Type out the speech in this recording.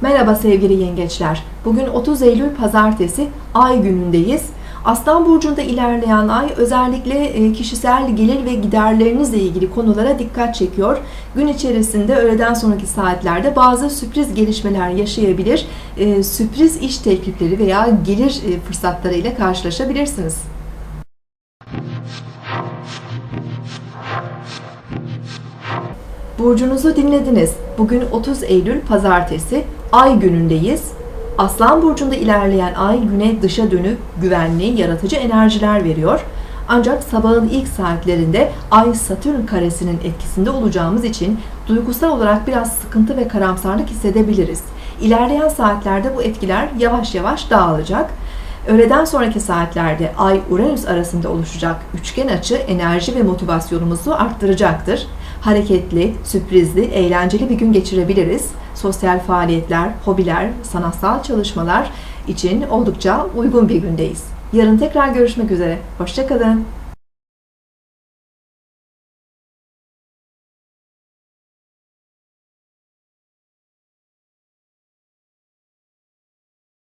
Merhaba sevgili yengeçler. Bugün 30 Eylül Pazartesi Ay günündeyiz. Aslan burcunda ilerleyen ay özellikle e, kişisel gelir ve giderlerinizle ilgili konulara dikkat çekiyor. Gün içerisinde öğleden sonraki saatlerde bazı sürpriz gelişmeler yaşayabilir. E, Sürpriz iş teklifleri veya gelir e, fırsatları ile karşılaşabilirsiniz. Burcunuzu dinlediniz. Bugün 30 Eylül Pazartesi Ay günündeyiz. Aslan burcunda ilerleyen ay güne dışa dönük, güvenli, yaratıcı enerjiler veriyor. Ancak sabahın ilk saatlerinde Ay Satürn karesinin etkisinde olacağımız için duygusal olarak biraz sıkıntı ve karamsarlık hissedebiliriz. İlerleyen saatlerde bu etkiler yavaş yavaş dağılacak. Öğleden sonraki saatlerde Ay-Uranüs arasında oluşacak üçgen açı enerji ve motivasyonumuzu arttıracaktır. Hareketli, sürprizli, eğlenceli bir gün geçirebiliriz. Sosyal faaliyetler, hobiler, sanatsal çalışmalar için oldukça uygun bir gündeyiz. Yarın tekrar görüşmek üzere. Hoşçakalın.